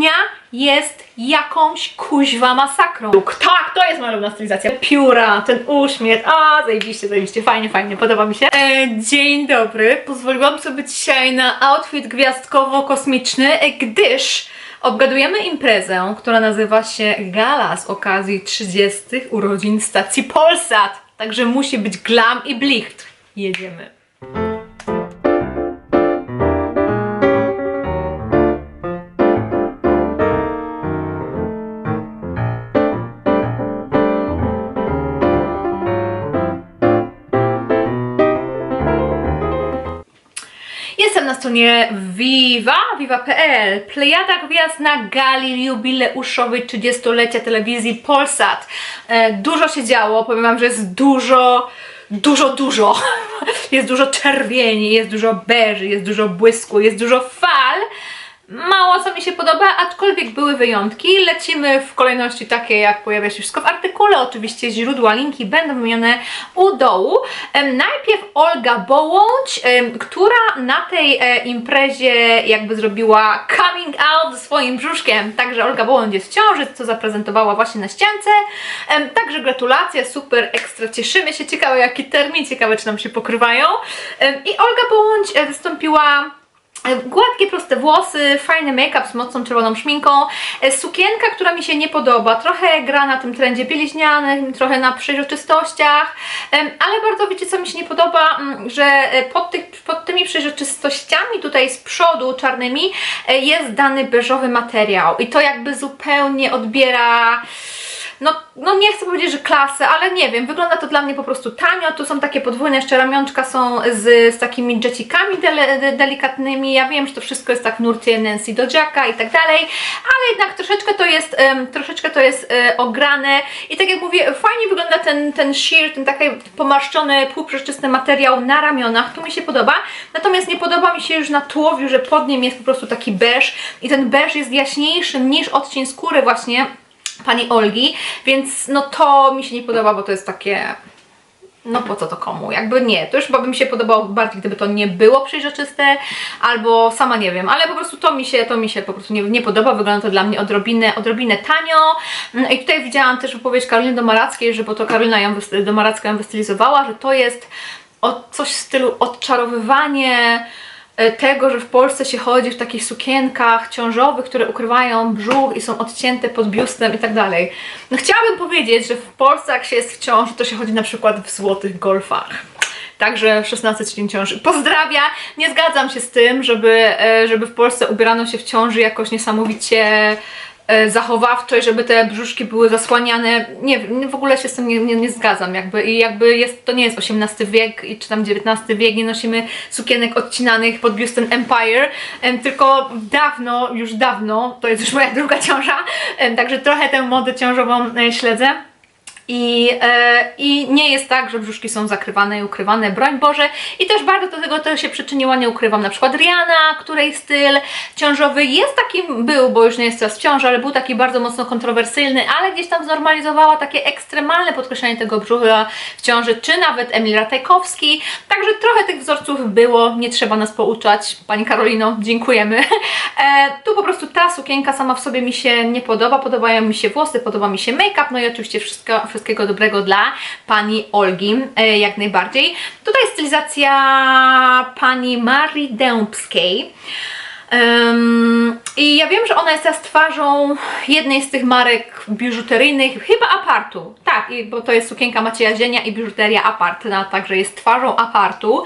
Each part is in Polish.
suknia jest jakąś kuźwa masakrą. Look, tak, to jest moja stylizacja. Pióra, ten uśmiech, a zajebiście, zajebiście, fajnie, fajnie, podoba mi się. E, dzień dobry, pozwoliłam sobie dzisiaj na outfit gwiazdkowo-kosmiczny, gdyż obgadujemy imprezę, która nazywa się Gala z okazji 30 urodzin stacji Polsat. Także musi być glam i blicht. Jedziemy. Stronie Viva, viva.pl. Plejada gwiazd na gali jubileuszowej 30-lecia telewizji Polsat. E, dużo się działo, powiem wam, że jest dużo, dużo, dużo. Jest dużo czerwieni, jest dużo beży, jest dużo błysku, jest dużo fal. Mało co mi się podoba, aczkolwiek były wyjątki. Lecimy w kolejności takiej, jak pojawia się wszystko w artykule. Oczywiście źródła, linki będą wymienione u dołu. Najpierw Olga Bołądź, która na tej e, imprezie jakby zrobiła coming out ze swoim brzuszkiem. Także Olga Bołądź jest w ciąży, co zaprezentowała właśnie na ściance. Także gratulacje, super, ekstra, cieszymy się. Ciekawe jaki termin, ciekawe czy nam się pokrywają. I Olga Bołądź e, wystąpiła Gładkie, proste włosy, fajny make-up z mocną czerwoną szminką, e, sukienka, która mi się nie podoba, trochę gra na tym trendzie bieliźnianym, trochę na przejrzystościach, ale bardzo wiecie co mi się nie podoba, Mm, że e, pod, tych, pod tymi przejrzystościami tutaj z przodu czarnymi e, jest dany beżowy materiał. I to jakby zupełnie odbiera no, no nie chcę powiedzieć, że klasy, ale nie wiem, wygląda to dla mnie po prostu tanio, tu są takie podwójne jeszcze ramionczka są z, z takimi de, delikatnymi, ja wiem, że to wszystko jest tak w nurcie Nancy do Jacka i tak dalej, ale jednak troszeczkę to jest, em, troszeczkę to jest e, ograne. I tak jak mówię, fajnie wygląda ten, ten sheer, ten taki pomarszczony, półprzeczysty materiał na ramionach, tu mi się podoba, natomiast nie podoba mi się już na tułowiu, że pod nim jest po prostu taki beż. I ten beż jest jaśniejszy niż odcień skóry właśnie pani Olgi, więc no to mi się nie podoba, bo to jest takie no po co to komu? Jakby nie, to już chyba by mi się podobało bardziej, gdyby to nie było przejrzyste, albo sama nie wiem, ale po prostu to mi się, to mi się po prostu nie, nie podoba, wygląda to dla mnie odrobinę, odrobinę tanio i tutaj widziałam też wypowiedź Karoliny Domarackiej, że bo to Karolina ją, Domaracka ją wystylizowała, że to jest o, coś w stylu odczarowywanie tego, że w Polsce się chodzi w takich sukienkach ciążowych, które ukrywają brzuch i są odcięte pod biustem i tak dalej. No chciałabym powiedzieć, że w Polsce jak się jest w ciąży, to się chodzi na przykład w złotych golfach. Także 16 tydzień ciąży. Pozdrawia! Nie zgadzam się z tym, żeby, e, żeby w Polsce ubierano się w ciąży jakoś niesamowicie e, zachowawczo i żeby te brzuszki były zasłaniane. Nie w ogóle się z tym nie, nie, nie zgadzam. Jakby, I jakby jest, to nie jest XVIII wiek i czy tam XIX wiek, nie nosimy sukienek odcinanych pod biustem Empire, em, tylko dawno, już dawno, to jest już moja druga ciąża, także trochę tę modę ciążową e, śledzę. I, e, I nie jest tak, że brzuszki są zakrywane i ukrywane, broń Boże. I też bardzo do tego to się przyczyniła, nie ukrywam, na przykład Rihanna, której styl ciążowy jest taki, był, bo już nie jest teraz w ciąży, ale był taki bardzo mocno kontrowersyjny, ale gdzieś tam znormalizowała takie ekstremalne podkreślanie tego brzucha w ciąży, czy nawet Emil Ratajkowski. Także trochę tych wzorców było, nie trzeba nas pouczać. Pani Karolino, dziękujemy. E, tu po prostu ta sukienka sama w sobie mi się nie podoba, podobają mi się włosy, podoba mi się make-up, no i oczywiście wszystko, wszystkiego dobrego dla pani Olgi, e, jak najbardziej. Tutaj stylizacja pani Marii Dębskiej. Ym, I ja wiem, że ona jest teraz twarzą jednej z tych marek biżuteryjnych, chyba Apartu. Tak, i- bo to jest sukienka Macieja Zienia i biżuteria Apart, no, także jest twarzą Apartu.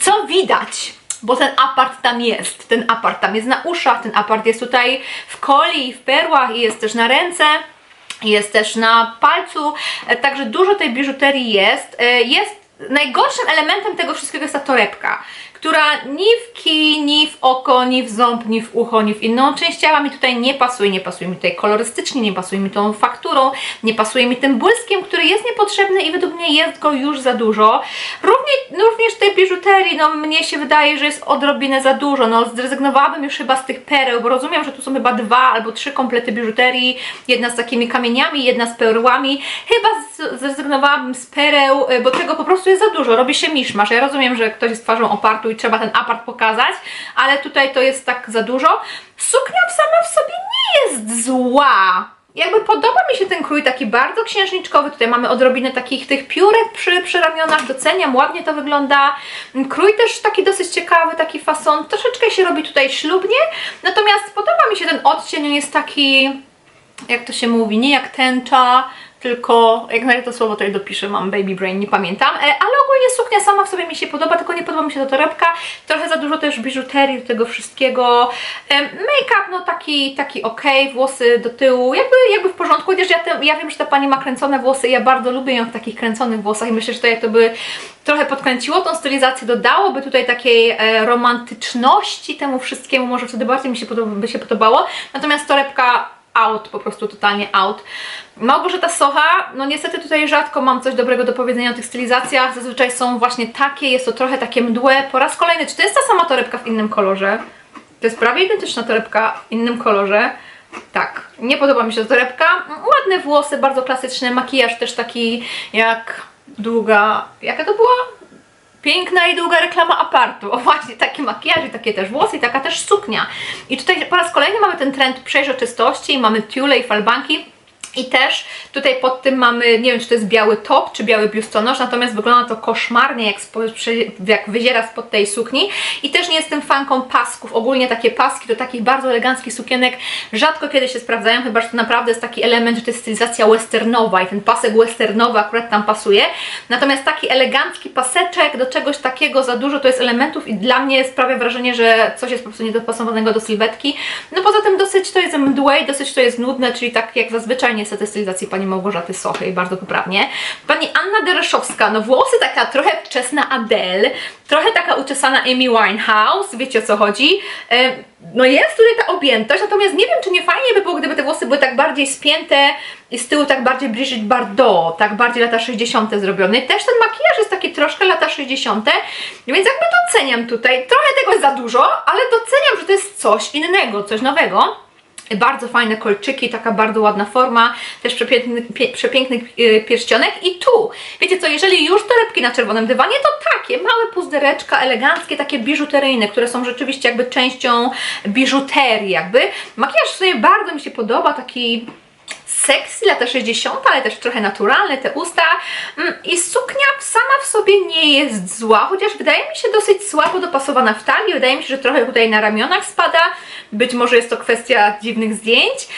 Co widać? Bo ten apart tam jest. Ten apart tam jest na uszach, ten apart jest tutaj w koli, w perłach i jest też na ręce. Jest też na palcu, e, także dużo tej biżuterii jest. E, Jest najgorszym elementem tego wszystkiego jest ta torebka, która ni w kij, ni w oko, ni w ząb, ni w ucho, ni w inną część ciała mi tutaj nie pasuje. Nie pasuje mi tutaj kolorystycznie, nie pasuje mi tą fakturą, nie pasuje mi tym błyskiem, który jest niepotrzebny i według mnie jest go już za dużo. Również, również tej biżuterii, no mnie się wydaje, że jest odrobinę za dużo. No zrezygnowałabym już chyba z tych pereł, bo rozumiem, że tu są chyba dwa albo trzy komplety biżuterii, jedna z takimi kamieniami, jedna z perłami. Chyba zrezygnowałabym z pereł, y, bo tego po prostu jest za dużo, robi się miszmasz. Ja rozumiem, że ktoś jest twarzą opartu i trzeba ten apart pokazać, ale tutaj to jest tak za dużo. Suknia sama w sobie nie mgła. Jakby podoba mi się ten krój taki bardzo księżniczkowy. Tutaj mamy odrobinę takich tych piórek przy, przy ramionach. Doceniam, ładnie to wygląda. Krój też taki dosyć ciekawy, taki fason. Troszeczkę się robi tutaj ślubnie. Natomiast podoba mi się ten odcień, on jest taki, jak to się mówi, nie jak tęcza, tylko, jak na to słowo tutaj dopiszę, mam baby brain, nie pamiętam, e, ale ogólnie suknia sama w sobie mi się podoba, tylko nie podoba mi się ta torebka, trochę za dużo też biżuterii do tego wszystkiego, E, make-up no taki, taki ok, włosy do tyłu, jakby, jakby w porządku, chociaż ja, te, ja wiem, że ta pani ma kręcone włosy ja bardzo lubię ją w takich kręconych włosach i myślę, że to to by trochę podkręciło tą stylizację, dodałoby tutaj takiej e, romantyczności temu wszystkiemu, może wtedy bardziej mi się, podoba, by się podobało, natomiast torebka out, po prostu totalnie out. Małgorzata Socha, no niestety tutaj rzadko mam coś dobrego do powiedzenia o tych stylizacjach, zazwyczaj są właśnie takie, jest to trochę takie mdłe, po raz kolejny, czy to jest ta sama torebka w innym kolorze? To jest prawie identyczna torebka w innym kolorze. Tak, nie podoba mi się ta torebka. Ładne włosy, bardzo klasyczne, makijaż też taki jak długa, jaka to była? Piękna i długa reklama apartu. O właśnie, taki makijaż i takie też włosy i taka też suknia. I tutaj po raz kolejny mamy ten trend przejrzystości, mamy tiule i falbanki. I też tutaj pod tym mamy, nie wiem czy to jest biały top, czy biały biustonosz, natomiast wygląda to koszmarnie, jak, spo, jak wyziera spod tej sukni. I też nie jestem fanką pasków, ogólnie takie paski do takich bardzo eleganckich sukienek rzadko kiedy się sprawdzają, chyba że to naprawdę jest taki element, że to jest stylizacja westernowa i ten pasek westernowy akurat tam pasuje. Natomiast taki elegancki paseczek do czegoś takiego za dużo to jest elementów i dla mnie sprawia wrażenie, że coś jest po prostu niedopasowanego do sylwetki. No poza tym dosyć to jest mdłe i dosyć to jest nudne, czyli tak jak zazwyczaj niestety stylizacji pani Małgorzaty Sochy i bardzo poprawnie. Pani Anna Dereszowska, no włosy taka trochę wczesna Adele, trochę taka uczesana Amy Winehouse, wiecie o co chodzi. E, No jest tutaj ta objętość, natomiast nie wiem, czy nie fajnie by było, gdyby te włosy były tak bardziej spięte i z tyłu tak bardziej Brigitte Bardot, tak bardziej lata 60. zrobiony. Też ten makijaż jest taki troszkę lata 60. Więc jakby doceniam tutaj, trochę tego jest za dużo, ale doceniam, że to jest coś innego, coś nowego. Bardzo fajne kolczyki, taka bardzo ładna forma, też przepiękny, pie, przepiękny e, pierścionek. I tu, wiecie co, jeżeli już torebki na czerwonym dywanie, to takie małe puzdereczka, eleganckie, takie biżuteryjne, które są rzeczywiście jakby częścią biżuterii jakby. Makijaż sobie bardzo mi się podoba, taki sexy, lata 60, ale też trochę naturalne, te usta. Mm, I suknia sama w sobie nie jest zła, chociaż wydaje mi się dosyć słabo dopasowana w talii. Wydaje mi się, że trochę tutaj na ramionach spada. Być może jest to kwestia dziwnych zdjęć.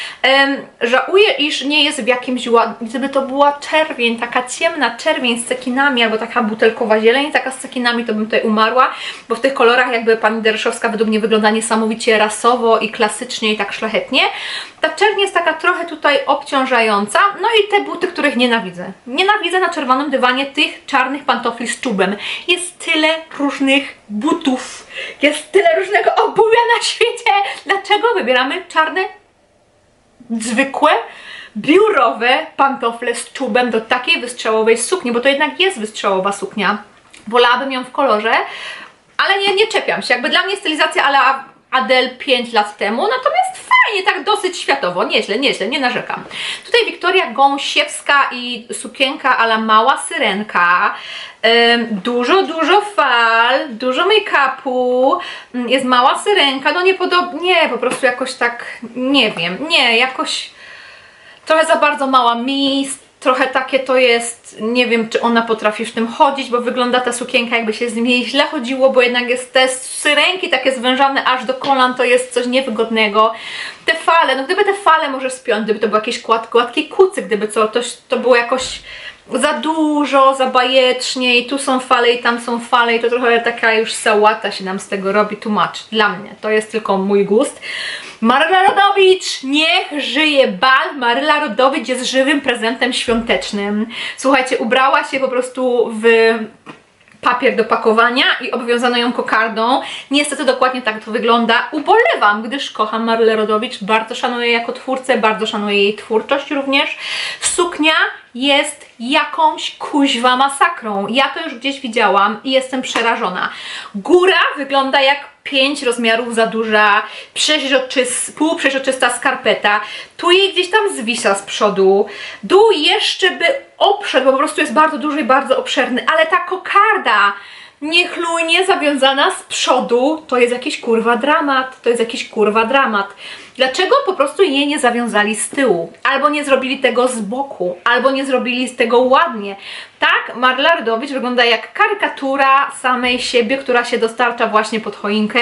Żałuję, iż nie jest w jakimś ładnym. Gdyby to była czerwień, taka ciemna czerwień z cekinami, albo taka butelkowa zieleń, taka z cekinami, to bym tutaj umarła, bo w tych kolorach jakby pani Dereszowska według mnie wygląda niesamowicie rasowo i klasycznie i tak szlachetnie. Ta czerń jest taka trochę tutaj obciążająca. No i te buty, których nienawidzę. Nienawidzę na czerwonym dywanie tych czarnych pantofli z czubem. Jest tyle różnych butów. Jest tyle różnego obuwia na świecie. Dlaczego wybieramy czarne, zwykłe, biurowe pantofle z czubem do takiej wystrzałowej sukni? Bo to jednak jest wystrzałowa suknia. Wolałabym ją w kolorze, ale nie, nie czepiam się. Jakby dla mnie stylizacja ala Adele 5 lat temu, natomiast fajnie, tak dosyć światowo, nieźle, nieźle, nie narzekam. Tutaj Wiktoria Gąsiewska i sukienka ala mała syrenka. Dużo, dużo fal, dużo make-upu, ym, jest mała syrenka, no niepodobnie, po prostu jakoś tak, nie wiem, nie, jakoś trochę za bardzo mała mis, trochę takie to jest, nie wiem czy ona potrafi w tym chodzić, bo wygląda ta sukienka jakby się z niej źle chodziło, bo jednak jest te syrenki takie zwężane aż do kolan, to jest coś niewygodnego. Te fale, no gdyby te fale może spiąć, gdyby to był jakiś gład, gładki kucyk, gdyby co, to, to było jakoś za dużo, za bajecznie i tu są fale i tam są fale i to trochę taka już sałata się nam z tego robi, tłumacz dla mnie, to jest tylko mój gust. Maryla Rodowicz, niech żyje bal. Maryla Rodowicz jest żywym prezentem świątecznym. Słuchajcie, ubrała się po prostu w papier do pakowania i obwiązano ją kokardą. Niestety dokładnie tak to wygląda. Ubolewam, gdyż kocham Marylę Rodowicz, bardzo szanuję jako twórcę, bardzo szanuję jej twórczość również. Suknia jest jakąś kuźwa masakrą. Ja to już gdzieś widziałam i jestem przerażona. Góra wygląda jak pięć rozmiarów za duża, przeźroczys, półprzeźroczysta skarpeta. Tu jej gdzieś tam zwisa z przodu. Dół jeszcze by obszedł, bo po prostu jest bardzo duży i bardzo obszerny, ale ta kokarda niechlujnie zawiązana z przodu, to jest jakiś kurwa dramat, to jest jakiś kurwa dramat. Dlaczego po prostu jej nie zawiązali z tyłu? Albo nie zrobili tego z boku, albo nie zrobili z tego ładnie. Tak, Marla Rodowicz wygląda jak karykatura samej siebie, która się dostarcza właśnie pod choinkę.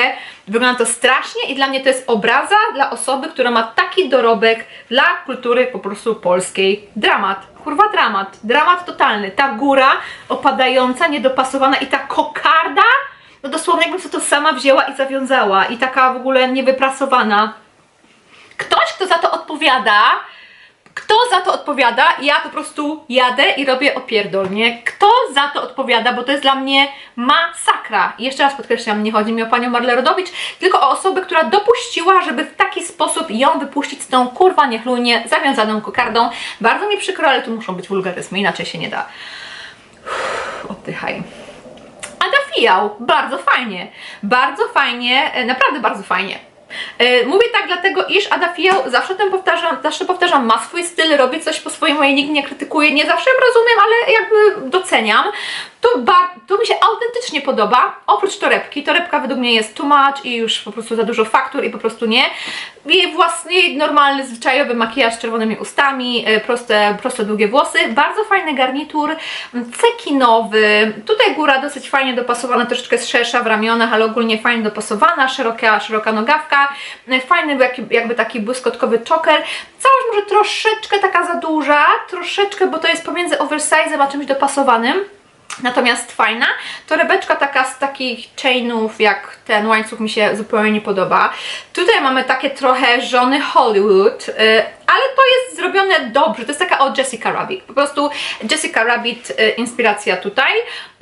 Wygląda to strasznie i dla mnie to jest obraza dla osoby, która ma taki dorobek dla kultury po prostu polskiej. Dramat. Kurwa dramat. Dramat totalny. Ta góra opadająca, niedopasowana i ta kokarda, no dosłownie jakbym sobie to sama wzięła i zawiązała. I taka w ogóle niewyprasowana. Ktoś, kto za to odpowiada, kto za to odpowiada? Ja po prostu jadę i robię opierdolnie. Kto za to odpowiada? Bo to jest dla mnie masakra. I jeszcze raz podkreślam, nie chodzi mi o panią Marlę Rodowicz, tylko o osobę, która dopuściła, żeby w taki sposób ją wypuścić z tą kurwa niechlujnie zawiązaną kokardą. Bardzo mi przykro, ale tu muszą być wulgaryzmy, inaczej się nie da. Uff, Oddychaj. Fijał, bardzo fajnie. Bardzo fajnie, e, naprawdę bardzo fajnie. E, Mówię tak dlatego, iż Ada zawsze ten powtarzam, zawsze powtarzam, ma swój styl, robi coś po swojemu, ja nikt nie krytykuje, nie zawsze rozumiem, ale jakby doceniam. To mi się autentycznie podoba, oprócz torebki. Torebka według mnie jest too much i już po prostu za dużo faktur i po prostu nie. Jej własny, normalny, zwyczajowy makijaż z czerwonymi ustami, e, proste, proste długie włosy, bardzo fajny garnitur, cekinowy. Tutaj góra dosyć fajnie dopasowana, troszeczkę szersza w ramionach, ale ogólnie fajnie dopasowana, szeroka, szeroka nogawka, e, fajny jakby, taki błyskotkowy choker. Całość może troszeczkę taka za duża, troszeczkę, bo to jest pomiędzy oversize'em a czymś dopasowanym. Natomiast fajna. Torebeczka taka z takich chainów, jak ten łańcuch mi się zupełnie nie podoba. Tutaj mamy takie trochę żony Hollywood, y, ale to jest zrobione dobrze. To jest taka o Jessica Rabbit. Po prostu Jessica Rabbit, y, inspiracja tutaj.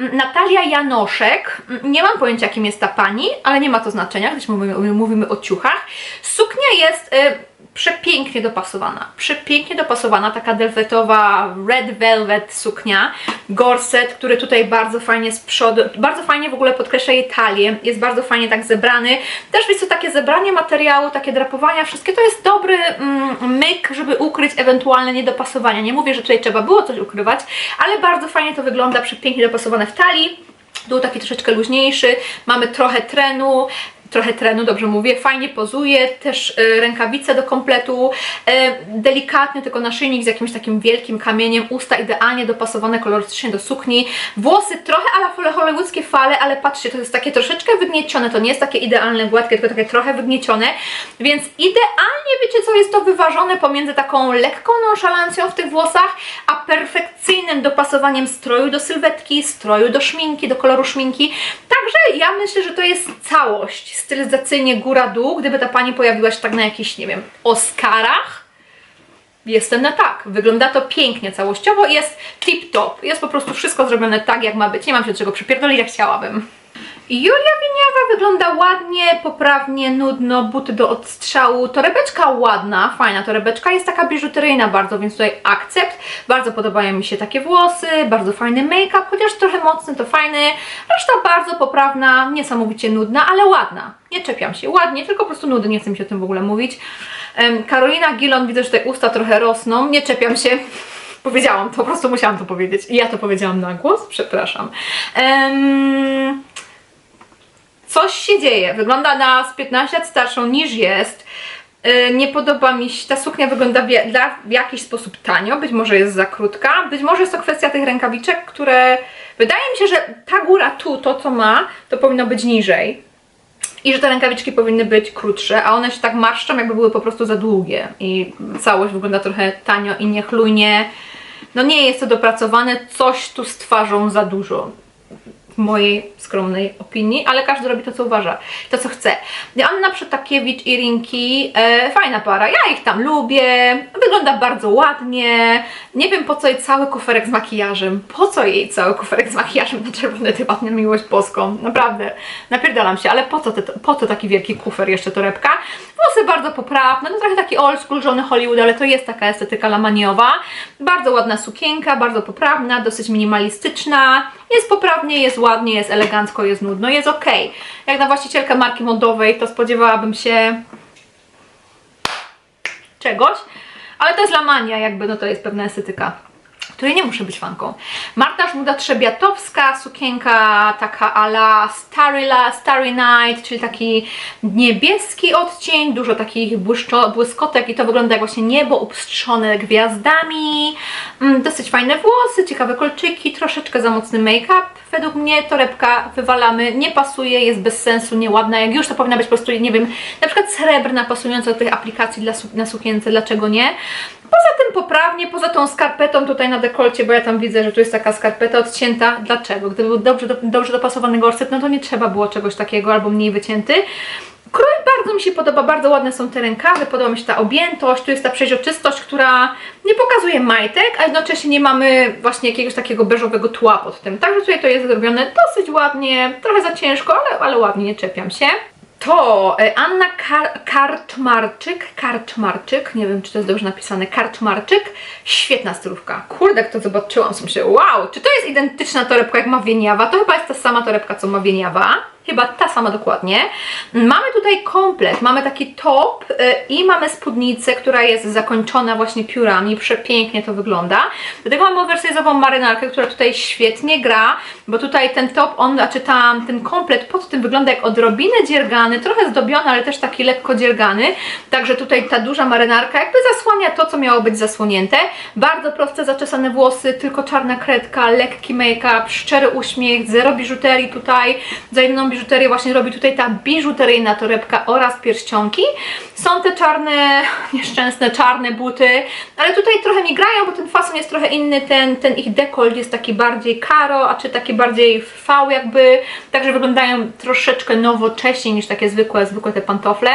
Mm, Natalia Janoszek. Mm, Nie mam pojęcia, kim jest ta pani, ale nie ma to znaczenia, gdyż mówimy, mówimy o ciuchach. Suknia jest y, przepięknie dopasowana. Przepięknie dopasowana, taka delwetowa red velvet suknia. Gorset, który tutaj bardzo fajnie z przodu, bardzo fajnie w ogóle podkreśla jej talię. Jest bardzo fajnie tak zebrany. Też wiecie, takie zebranie materiału, takie drapowania, wszystkie to jest dobry mm, myk, żeby ukryć ewentualne niedopasowania. Nie mówię, że tutaj trzeba było coś ukrywać, ale bardzo fajnie to wygląda, przepięknie dopasowane w talii. Dół taki troszeczkę luźniejszy, mamy trochę trenu, trochę trenu, dobrze mówię, fajnie pozuje, też y, rękawice do kompletu, y, delikatny tylko naszyjnik z jakimś takim wielkim kamieniem, usta idealnie dopasowane kolorystycznie do sukni, włosy trochę ala hollywoodzkie fale, ale patrzcie, to jest takie troszeczkę wygniecione, to nie jest takie idealne, gładkie, tylko takie trochę wygniecione, więc idealnie, wiecie co, jest to wyważone pomiędzy taką lekką nonszalancją w tych włosach, a perfekcyjnym dopasowaniem stroju do sylwetki, stroju do szminki, do koloru szminki, także ja myślę, że to jest całość, stylizacyjnie góra-dół, gdyby ta pani pojawiła się tak na jakichś, nie wiem, Oscarach, Jestem na tak. Wygląda to pięknie całościowo i jest tip-top. Jest po prostu wszystko zrobione tak, jak ma być. Nie mam się do czego przypierdolić, jak chciałabym. Julia Wieniawa wygląda ładnie, poprawnie, nudno, buty do odstrzału, torebeczka ładna, fajna torebeczka, jest taka biżuteryjna bardzo, więc tutaj akcept. Bardzo podobają mi się takie włosy, bardzo fajny make-up, chociaż trochę mocny, to fajny. Reszta bardzo poprawna, niesamowicie nudna, ale ładna. Nie czepiam się, ładnie, tylko po prostu nudy, nie chcę mi się o tym w ogóle mówić. Karolina Gilon, widzę, że tutaj usta trochę rosną, nie czepiam się. Powiedziałam to, po prostu musiałam to powiedzieć. I ja to powiedziałam na głos, przepraszam. Em, coś się dzieje. Wygląda na z 15 lat starszą niż jest. Yy, Nie podoba mi się, ta suknia wygląda w jakiś sposób tanio, być może jest za krótka, być może jest to kwestia tych rękawiczek, które wydaje mi się, że ta góra tu, to co ma, to powinno być niżej i że te rękawiczki powinny być krótsze, a one się tak marszczą, jakby były po prostu za długie i całość wygląda trochę tanio i niechlujnie. No nie jest to dopracowane, coś tu z twarzą za dużo w mojej skromnej opinii, ale każdy robi to, co uważa, to, co chce. Anna Przetakiewicz i Rinki, e, fajna para, ja ich tam lubię, wygląda bardzo ładnie, nie wiem po co jej cały kuferek z makijażem, po co jej cały kuferek z makijażem na czerwony dywan na miłość boską, naprawdę, napierdalam się, ale po co, te, po co taki wielki kufer, jeszcze torebka? Włosy bardzo poprawne, no trochę taki old school, żony Hollywood, ale to jest taka estetyka lamaniowa, bardzo ładna sukienka, bardzo poprawna, dosyć minimalistyczna, jest poprawnie, jest ładnie, jest elegancko, jest nudno, jest ok. Jak na właścicielkę marki modowej, to spodziewałabym się czegoś, ale to jest lamania, jakby, no to jest pewna estetyka. Której nie muszę być fanką. Marta Żmuda Trzebiatowska, sukienka taka ala Starry, Starry Night, czyli taki niebieski odcień, dużo takich błyszczo, błyskotek i to wygląda jak właśnie niebo upstrzone gwiazdami. Mm, dosyć fajne włosy, ciekawe kolczyki, troszeczkę za mocny make-up. Według mnie torebka wywalamy, nie pasuje, jest bez sensu, nieładna. Jak już to powinna być po prostu, nie wiem, na przykład srebrna, pasująca do tych aplikacji dla, na sukience, dlaczego nie? Poza tym poprawnie, poza tą skarpetą tutaj na dekolcie, bo ja tam widzę, że tu jest taka skarpeta odcięta. Dlaczego? Gdyby był dobrze, do, dobrze dopasowany gorset, no to nie trzeba było czegoś takiego albo mniej wycięty. Krój bardzo mi się podoba, bardzo ładne są te rękawy, podoba mi się ta objętość, tu jest ta przeźroczystość, która nie pokazuje majtek, a jednocześnie nie mamy właśnie jakiegoś takiego beżowego tła pod tym. Także tutaj to jest zrobione dosyć ładnie, trochę za ciężko, ale, ale ładnie, nie czepiam się. To e, Anna Kar Karczmarczyk, Karczmarczyk, nie wiem czy to jest dobrze napisane, Karczmarczyk, świetna stylówka. Kurde, jak to zobaczyłam, sobie myślę, wow, czy to jest identyczna torebka jak ma Wieniawa? To chyba jest ta sama torebka, co ma Wieniawa. Chyba ta sama dokładnie. Mamy tutaj komplet, mamy taki top y, i mamy spódnicę, która jest zakończona właśnie piórami, przepięknie to wygląda. Do tego mamy oversize'ową marynarkę, która tutaj świetnie gra, bo tutaj ten top, on, znaczy tam, ten komplet pod tym wygląda jak odrobinę dziergany, trochę zdobiony, ale też taki lekko dziergany. Także tutaj ta duża marynarka jakby zasłania to, co miało być zasłonięte. Bardzo proste, zaczesane włosy, tylko czarna kredka, lekki make-up, szczery uśmiech, zero biżuterii tutaj. Za jedną biżuterię właśnie robi tutaj ta biżuteryjna torebka oraz pierścionki. Są te czarne, nieszczęsne czarne buty, ale tutaj trochę mi grają, bo ten fason jest trochę inny, ten, ten ich dekolt jest taki bardziej karo, a czy taki bardziej v jakby, także wyglądają troszeczkę nowocześniej niż takie zwykłe, zwykłe te pantofle.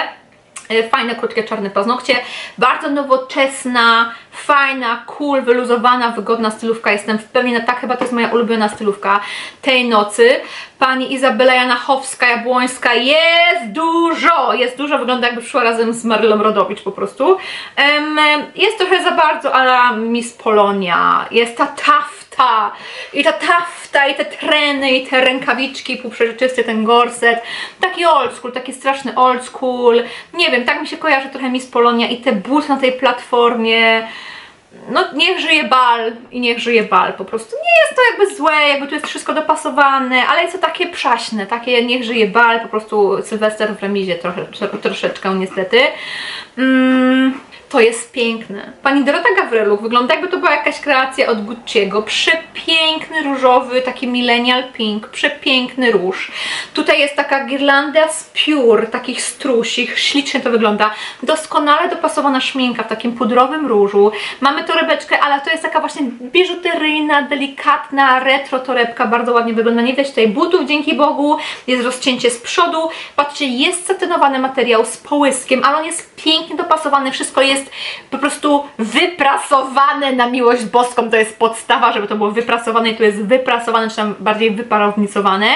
E, Fajne, krótkie, czarne paznokcie. Bardzo nowoczesna, fajna, cool, wyluzowana, wygodna stylówka. Jestem w pełni na tak, chyba to jest moja ulubiona stylówka tej nocy. Pani Izabela Janachowska-Jabłońska jest dużo, jest dużo, wygląda jakby szła razem z Marylą Rodowicz po prostu. Jest trochę za bardzo ala Miss Polonia, jest ta tafta i ta tafta i te treny i te rękawiczki półprzeżyczysty, ten gorset, taki old school, taki straszny old school, nie wiem, tak mi się kojarzy trochę Miss Polonia i te buty na tej platformie, no niech żyje bal i niech żyje bal po prostu. Nie jest to jakby złe, jakby tu jest wszystko dopasowane, ale jest to takie przaśne, takie niech żyje bal, po prostu Sylwester w remizie trochę, tro- troszeczkę niestety. Mm, to jest piękne. Pani Dorota Gawryluk wygląda jakby to była jakaś kreacja od Gucci'ego. Przepiękny różowy, taki millennial pink, przepiękny róż. Tutaj jest taka girlanda z piór, takich strusich, ślicznie to wygląda. Doskonale dopasowana szminka w takim pudrowym różu. Mamy torebeczkę, ale to jest taka właśnie biżuteryjna, delikatna, retro torebka, bardzo ładnie wygląda. Nie widać tutaj butów, dzięki Bogu. Jest rozcięcie z przodu. Patrzcie, jest satynowany materiał z połyskiem, ale on jest pięknie dopasowany. Wszystko jest po prostu wyprasowane na miłość boską. To jest podstawa, żeby to było wyprasowane i tu jest wyprasowane, czy tam bardziej wyparownicowane.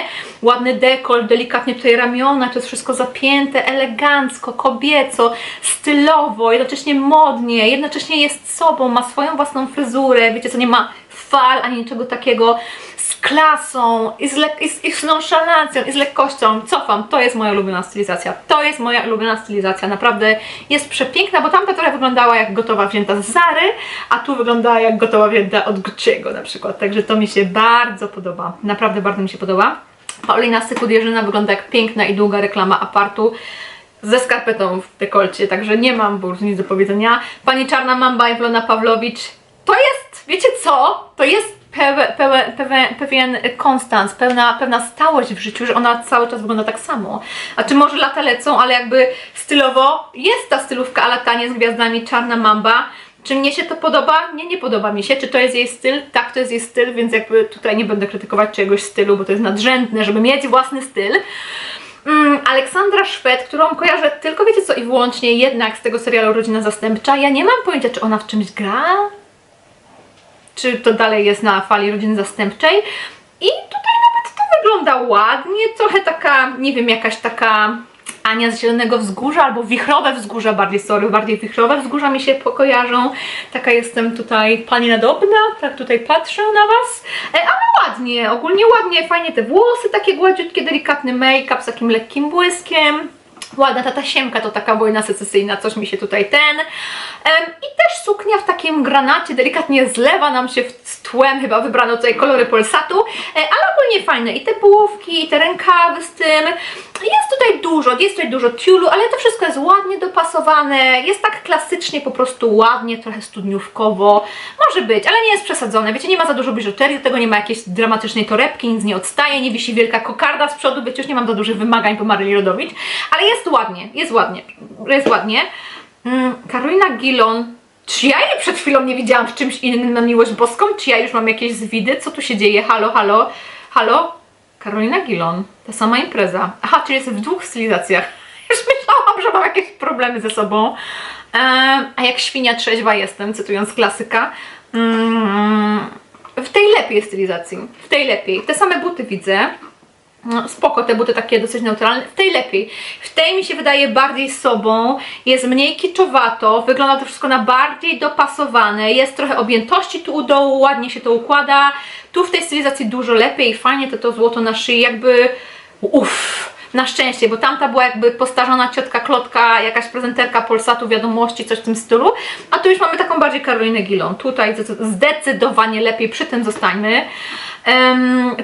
Ładny dekol, delikatnie tutaj ramiona, to jest wszystko zapięte, elegancko, kobieco, stylowo, jednocześnie modnie, jednocześnie jest sobą, ma swoją własną fryzurę, wiecie co, nie ma fal ani niczego takiego, z klasą i z, lek- i z, i z nonszalancją i z lekkością. Cofam, to jest moja ulubiona stylizacja. To jest moja ulubiona stylizacja. Naprawdę jest przepiękna, bo tamta trochę wyglądała jak gotowa wzięta z Zary, a tu wyglądała jak gotowa wzięta od Gucci'ego na przykład. Także to mi się bardzo podoba. Naprawdę bardzo mi się podoba. Paulina Sykudierzyna wygląda jak piękna i długa reklama apartu ze skarpetą w dekolcie, także nie mam prostu nic do powiedzenia. Pani Czarna Mamba Ewlona Pawlowicz, to jest, wiecie co? To jest pewe, pewe, pewien konstans, pewna, pewna stałość w życiu, że ona cały czas wygląda tak samo. A czy może lata lecą, ale jakby stylowo jest ta stylówka, ale tanie z gwiazdami Czarna Mamba. Czy mnie się to podoba? Nie, nie podoba mi się. Czy to jest jej styl? Tak, to jest jej styl, więc jakby tutaj nie będę krytykować czyjegoś stylu, bo to jest nadrzędne, żeby mieć własny styl. Mm, Aleksandra Szwed, którą kojarzę tylko, wiecie co, i wyłącznie jednak z tego serialu Rodzina Zastępcza. Ja nie mam pojęcia, czy ona w czymś gra, czy to dalej jest na fali Rodziny Zastępczej. I tutaj nawet to wygląda ładnie, trochę taka, nie wiem, jakaś taka Ania z Zielonego Wzgórza, albo Wichrowe Wzgórza bardziej, sorry, bardziej Wichrowe Wzgórza mi się pokojarzą. Taka jestem tutaj pani nadobna, tak tutaj patrzę na Was. E, ale ładnie, ogólnie ładnie, fajnie te włosy takie gładziutkie, delikatny make-up z takim lekkim błyskiem. Ładna ta tasiemka to taka wojna secesyjna, coś mi się tutaj ten. I suknia w takim granacie delikatnie zlewa nam się w tłem chyba wybrano tutaj kolory Polsatu, e, ale ogólnie fajne i te połówki, i te rękawy z tym. Jest tutaj dużo, jest tutaj dużo tiulu, ale to wszystko jest ładnie dopasowane, jest tak klasycznie, po prostu ładnie, trochę studniówkowo, może być, ale nie jest przesadzone, wiecie, nie ma za dużo biżuterii, do tego nie ma jakiejś dramatycznej torebki, nic nie odstaje, nie wisi wielka kokarda z przodu, wiecie, już nie mam za dużych wymagań po Maryli Rodowicz, ale jest ładnie, jest ładnie, jest ładnie. Mm, Karolina Gilon, czy ja jej przed chwilą nie widziałam w czymś innym na miłość boską? Czy ja już mam jakieś zwidy? Co tu się dzieje? Halo, halo, halo? Karolina Gilon, ta sama impreza. Aha, czyli jest w dwóch stylizacjach. Już myślałam, że mam jakieś problemy ze sobą. A jak świnia trzeźwa jestem, cytując klasyka. Mm, w tej lepiej stylizacji. W tej lepiej. Te same buty widzę. No, spoko, te buty takie dosyć neutralne. W tej lepiej. W tej mi się wydaje bardziej sobą, jest mniej kiczowato, wygląda to wszystko na bardziej dopasowane, jest trochę objętości tu u dołu, ładnie się to układa. Tu w tej stylizacji dużo lepiej, fajnie to, to złoto na szyi, jakby uff. Na szczęście, bo tamta była jakby postarzona ciotka Klotka, jakaś prezenterka Polsatu, wiadomości, coś w tym stylu. A tu już mamy taką bardziej Karolinę Gilon. Tutaj zdecy- zdecydowanie lepiej, przy tym zostańmy.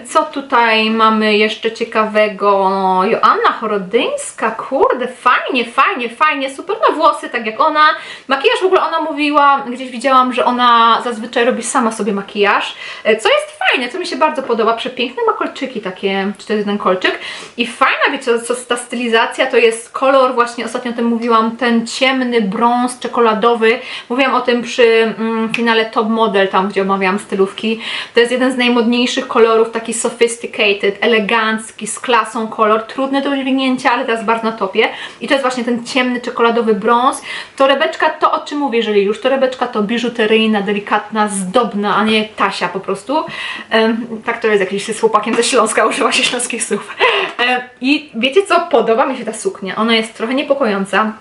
Co tutaj mamy jeszcze ciekawego? No, Joanna Chorodyńska, kurde, fajnie, fajnie, fajnie, super na włosy, tak jak ona. Makijaż w ogóle ona mówiła, gdzieś widziałam, że ona zazwyczaj robi sama sobie makijaż, e, co jest fajne, co mi się bardzo podoba. Przepiękne ma kolczyki takie, czy to jest jeden kolczyk. I fajna, wiecie, co ta stylizacja to jest kolor, właśnie ostatnio o tym mówiłam, ten ciemny brąz czekoladowy. Mówiłam o tym przy mm, finale Top Model, tam gdzie omawiałam stylówki. To jest jeden z najmodniejszych kolorów, taki sophisticated, elegancki, z klasą kolor, trudny do udźwignięcia, ale teraz bardzo na topie. I to jest właśnie ten ciemny czekoladowy brąz. Torebeczka to o czym mówię, jeżeli już torebeczka to biżuteryjna, delikatna, zdobna, a nie tasia po prostu. Em, tak to jest jakiś z chłopakiem ze Śląska, używa się śląskich słów. Em, I wiecie co, podoba mi się ta suknia. Ona jest trochę niepokojąca.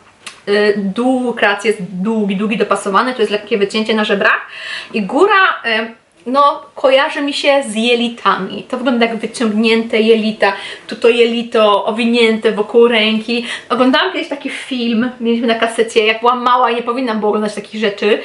Y, Dół kreacji jest długi, długi, dopasowany, tu jest lekkie wycięcie na żebrach i góra, no, kojarzy mi się z jelitami. To wygląda jak wyciągnięte jelita. Tu to jelito owinięte wokół ręki. Oglądałam kiedyś taki film, mieliśmy na kasecie, jak byłam mała i nie powinnam było oglądać takich rzeczy,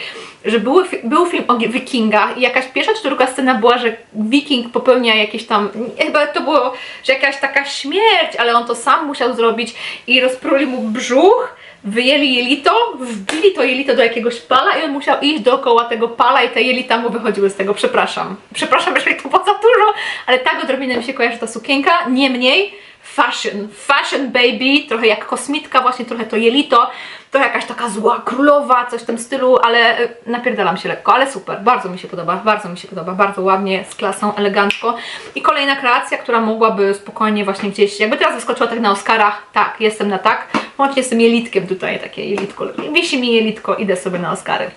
że były, był film o wikingach i jakaś pierwsza czy druga scena była, że wiking popełnia jakieś tam, chyba to było, że jakaś taka śmierć, ale on to sam musiał zrobić i rozpruli mu brzuch, wyjęli jelito, wbili to jelito do jakiegoś pala i on musiał iść dookoła tego pala i te jelita mu wychodziły z tego, przepraszam. Przepraszam, jeżeli to było za dużo, ale tak odrobinę mi się kojarzy ta sukienka, niemniej fashion, fashion baby, trochę jak kosmitka, właśnie trochę to jelito, to jakaś taka zła królowa, coś w tym stylu, ale y, napierdalam się lekko, ale super, bardzo mi się podoba, bardzo mi się podoba, bardzo ładnie, z klasą, elegancko. I kolejna kreacja, która mogłaby spokojnie właśnie gdzieś, jakby teraz wyskoczyła tak na Oscarach, tak, jestem na tak, łącznie z tym jelitkiem tutaj, takie jelitko, wisi mi jelitko, idę sobie na Oscary.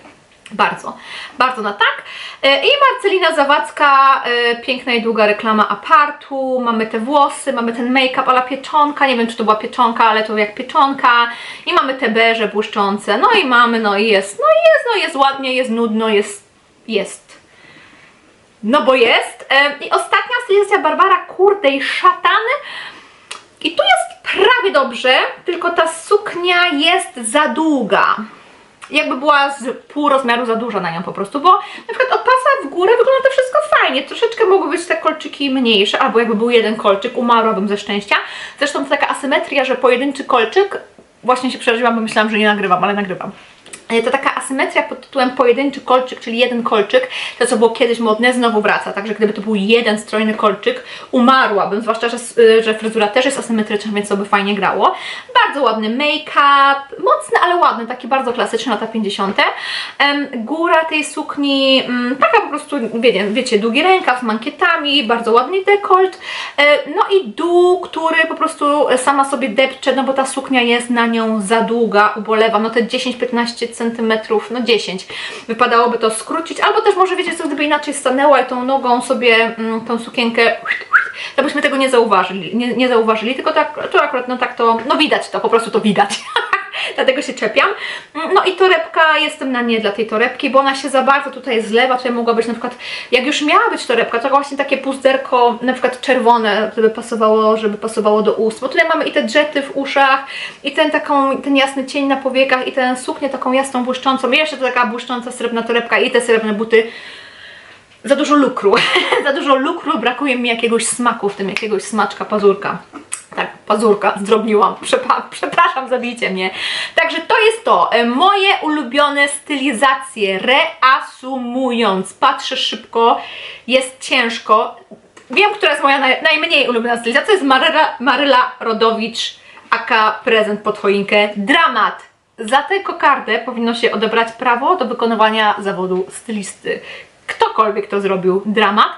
Bardzo, bardzo na tak. E, I Marcelina Zawadzka, e, piękna i długa reklama apartu. Mamy te włosy, mamy ten make-up ala pieczonka. Nie wiem, czy to była pieczonka, ale to jak pieczonka. I mamy te beże błyszczące. No i mamy, no i jest, no i jest, no jest ładnie, jest nudno, jest, jest. No bo jest. E, I ostatnia stylizacja Barbara Kurdej Szatany. I tu jest prawie dobrze, tylko ta suknia jest za długa jakby była z pół rozmiaru za duża na nią po prostu, bo na przykład od pasa w górę wygląda to wszystko fajnie, troszeczkę mogły być te kolczyki mniejsze, albo jakby był jeden kolczyk, umarłabym ze szczęścia. Zresztą to taka asymetria, że pojedynczy kolczyk, właśnie się przeraziłam, bo myślałam, że nie nagrywam, ale nagrywam. E, To taka asymetria pod tytułem pojedynczy kolczyk, czyli jeden kolczyk, to co było kiedyś modne, znowu wraca. Także gdyby to był jeden strojny kolczyk, umarłabym, zwłaszcza, że, y, że fryzura też jest asymetryczna, więc to by fajnie grało. Bardzo ładny make-up, mocny, ale ładny, taki bardzo klasyczny, lata 50. Em, Góra tej sukni, mm, taka po prostu, wiecie, wiecie, długi rękaw z mankietami, bardzo ładny dekolt. E, No i dół, który po prostu sama sobie depcze, no bo ta suknia jest na nią za długa, ubolewam, no te 10-15 centymetrów, no 10. Wypadałoby to skrócić, albo też może wiecie co, gdyby inaczej stanęła i tą nogą sobie mm, tą sukienkę, to byśmy tego nie zauważyli, nie, nie zauważyli, tylko tak, to akurat no tak to, no widać to, po prostu to widać. Dlatego się czepiam. No i torebka, jestem na nie dla tej torebki, bo ona się za bardzo tutaj zlewa. Tutaj mogła być na przykład, jak już miała być torebka, to właśnie takie puzderko, na przykład czerwone, żeby pasowało, żeby pasowało do ust. Bo tutaj mamy i te dżety w uszach, i ten taką, ten jasny cień na powiekach, i tę suknię taką jasną, błyszczącą. I jeszcze to taka błyszcząca srebrna torebka i te srebrne buty. za dużo lukru. za dużo lukru, brakuje mi jakiegoś smaku w tym, jakiegoś smaczka pazurka. Tak, pazurka, zdrobniłam. Przepraszam, zabijcie mnie. Także to jest to. E, Moje ulubione stylizacje. Reasumując, patrzę szybko, jest ciężko. Wiem, która jest moja naj- najmniej ulubiona stylizacja. To jest Maryla, Maryla Rodowicz, aka prezent pod choinkę. Dramat. Za tę kokardę powinno się odebrać prawo do wykonywania zawodu stylisty. Ktokolwiek to zrobił, dramat.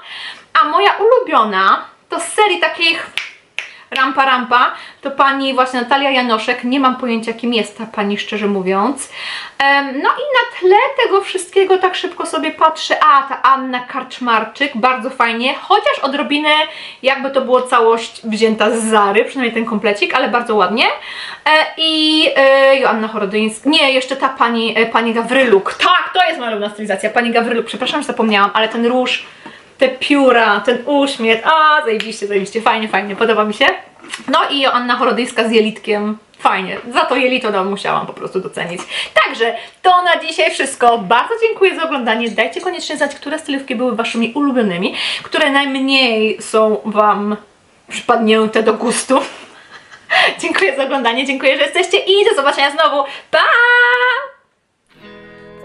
A moja ulubiona to z serii takich rampa rampa, to pani właśnie Natalia Janoszek, nie mam pojęcia kim jest ta pani szczerze mówiąc. No i na tle tego wszystkiego tak szybko sobie patrzę, a ta Anna Karczmarczyk, bardzo fajnie, chociaż odrobinę jakby to było całość wzięta z Zary, przynajmniej ten komplecik, ale bardzo ładnie. E, I e, Joanna Chorodyńska, nie, jeszcze ta pani, e, pani Gawryluk, tak, to jest moja stylizacja, pani Gawryluk, przepraszam, że zapomniałam, ale ten róż te pióra, ten uśmiech, a zajebiście, zajebiście, fajnie, fajnie, podoba mi się. No i Joanna Chorodyjska z jelitkiem, fajnie, za to jelito no, musiałam po prostu docenić. Także to na dzisiaj wszystko, bardzo dziękuję za oglądanie, dajcie koniecznie znać, które stylówki były waszymi ulubionymi, które najmniej są wam przypadnięte do gustu. dziękuję za oglądanie, dziękuję, że jesteście i do zobaczenia znowu, pa!